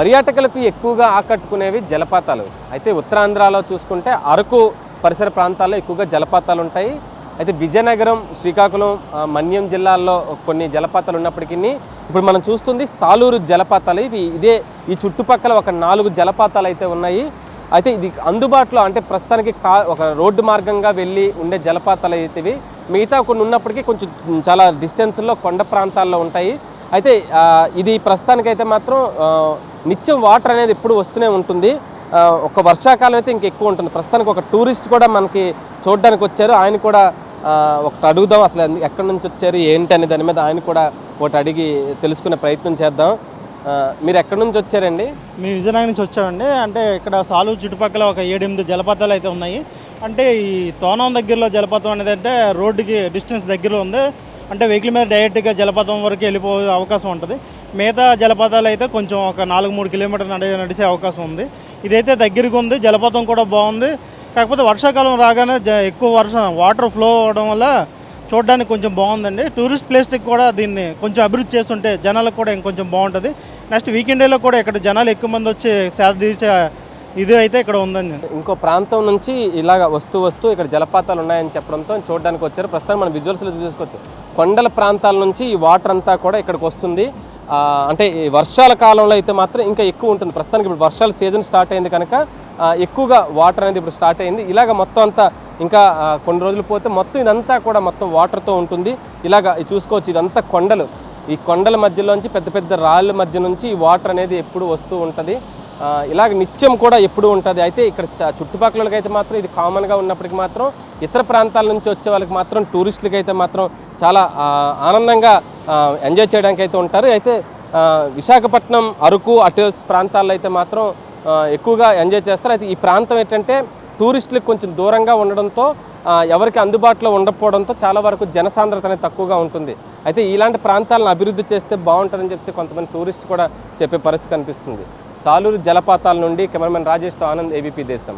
పర్యాటకులకు ఎక్కువగా ఆకట్టుకునేవి జలపాతాలు. అయితే ఉత్తరాంధ్రలో చూసుకుంటే అరకు పరిసర ప్రాంతాల్లో ఎక్కువగా జలపాతాలు ఉంటాయి. అయితే విజయనగరం శ్రీకాకుళం మన్యం జిల్లాల్లో కొన్ని జలపాతాలు ఉన్నప్పటికీ ఇప్పుడు మనం చూస్తుంది సాలూరు జలపాతాలు. ఇవి ఇదే ఈ చుట్టుపక్కల ఒక నాలుగు జలపాతాలు అయితే ఉన్నాయి. అయితే ఇది అందుబాటులో అంటే ప్రస్తుతానికి కా ఒక రోడ్డు మార్గంగా వెళ్ళి ఉండే జలపాతాలు అయితే ఇవి. మిగతా కొన్ని ఉన్నప్పటికీ కొంచెం చాలా డిస్టెన్స్లో కొండ ప్రాంతాల్లో ఉంటాయి. అయితే ఇది ప్రస్తుతానికైతే మాత్రం నిత్యం వాటర్ అనేది ఎప్పుడు వస్తూనే ఉంటుంది. ఒక వర్షాకాలం అయితే ఇంకెక్కువ ఉంటుంది. ప్రస్తుతానికి ఒక టూరిస్ట్ కూడా మనకి చూడడానికి వచ్చారు. ఆయన కూడా ఒకటి అడుగుదాం అసలు ఎక్కడి నుంచి వచ్చారు ఏంటి అనే దాని మీద ఆయన కూడా ఒకటి అడిగి తెలుసుకునే ప్రయత్నం చేద్దాం. మీరు ఎక్కడి నుంచి వచ్చారండి? మేము విజయనగరం నుంచి వచ్చామండి. అంటే ఇక్కడ సాలు చుట్టుపక్కల ఒక ఏడెనిమిది జలపాతాలు అయితే ఉన్నాయి. అంటే ఈ తోనం దగ్గరలో జలపాతం అనేది అంటే రోడ్డుకి డిస్టెన్స్ దగ్గరలో ఉంది. అంటే వెహికల్ మీద డైరెక్ట్గా జలపాతం వరకు వెళ్ళిపోయే అవకాశం ఉంటుంది. మిగతా జలపాతాలు అయితే కొంచెం ఒక నాలుగు మూడు కిలోమీటర్లు నడి నడిచే అవకాశం ఉంది. ఇదైతే దగ్గరగా ఉంది జలపాతం కూడా బాగుంది. కాకపోతే వర్షాకాలం రాగానే జ ఎక్కువ వర్షం వాటర్ ఫ్లో అవడం వల్ల చూడడానికి కొంచెం బాగుందండి. టూరిస్ట్ ప్లేస్కి కూడా దీన్ని కొంచెం అభివృద్ధి చేస్తుంటే జనాలకు కూడా ఇంకొంచెం బాగుంటుంది. నెక్స్ట్ వీకెండ్ కూడా ఇక్కడ జనాలు ఎక్కువ మంది వచ్చి సేద తీర్చే ఇది అయితే ఇక్కడ ఉందండి. ఇంకో ప్రాంతం నుంచి ఇలాగ వస్తూ వస్తూ ఇక్కడ జలపాతాలు ఉన్నాయని చెప్పడంతో చూడడానికి వచ్చారు. ప్రస్తుతం మనం విజువల్స్లో చూసుకోవచ్చు కొండల ప్రాంతాల నుంచి ఈ వాటర్ అంతా కూడా ఇక్కడికి వస్తుంది. అంటే ఈ వర్షాల కాలంలో అయితే మాత్రం ఇంకా ఎక్కువ ఉంటుంది. ప్రస్తుతానికి ఇప్పుడు వర్షాల సీజన్ స్టార్ట్ అయింది కనుక ఎక్కువగా వాటర్ అనేది ఇప్పుడు స్టార్ట్ అయింది. ఇలాగ మొత్తం అంతా ఇంకా కొన్ని రోజులు పోతే మొత్తం ఇదంతా కూడా మొత్తం వాటర్తో ఉంటుంది. ఇలాగ చూసుకోవచ్చు ఇదంతా కొండలు. ఈ కొండల మధ్యలోంచి పెద్ద పెద్ద రాళ్ళ మధ్య నుంచి ఈ వాటర్ అనేది ఎప్పుడు వస్తూ ఉంటుంది. ఇలాగ నిత్యం కూడా ఎప్పుడు ఉంటుంది. అయితే ఇక్కడ చ- చుట్టుపక్కలకి అయితే మాత్రం ఇది కామన్గా ఉన్నప్పటికీ మాత్రం ఇతర ప్రాంతాల నుంచి వచ్చే వాళ్ళకి మాత్రం టూరిస్టులకి అయితే మాత్రం చాలా ఆనందంగా ఎంజాయ్ చేయడానికి అయితే ఉంటారు. అయితే విశాఖపట్నం అరకు అటు ప్రాంతాల్లో అయితే మాత్రం ఎక్కువగా ఎంజాయ్ చేస్తారు. అయితే ఈ ప్రాంతం ఏంటంటే టూరిస్టులకు కొంచెం దూరంగా ఉండడంతో ఎవరికి అందుబాటులో ఉండకపోవడంతో చాలా వరకు జనసాంద్రత అనేది తక్కువగా ఉంటుంది. అయితే ఇలాంటి ప్రాంతాలను అభివృద్ధి చేస్తే బాగుంటుందని చెప్పి కొంతమంది టూరిస్ట్ కూడా చెప్పే పరిస్థితి కనిపిస్తుంది. సాలూరు జలపాతాల నుండి కెమెరామెన్ రాజేష్తో ఆనంద్ ఏబీపీ దేశం.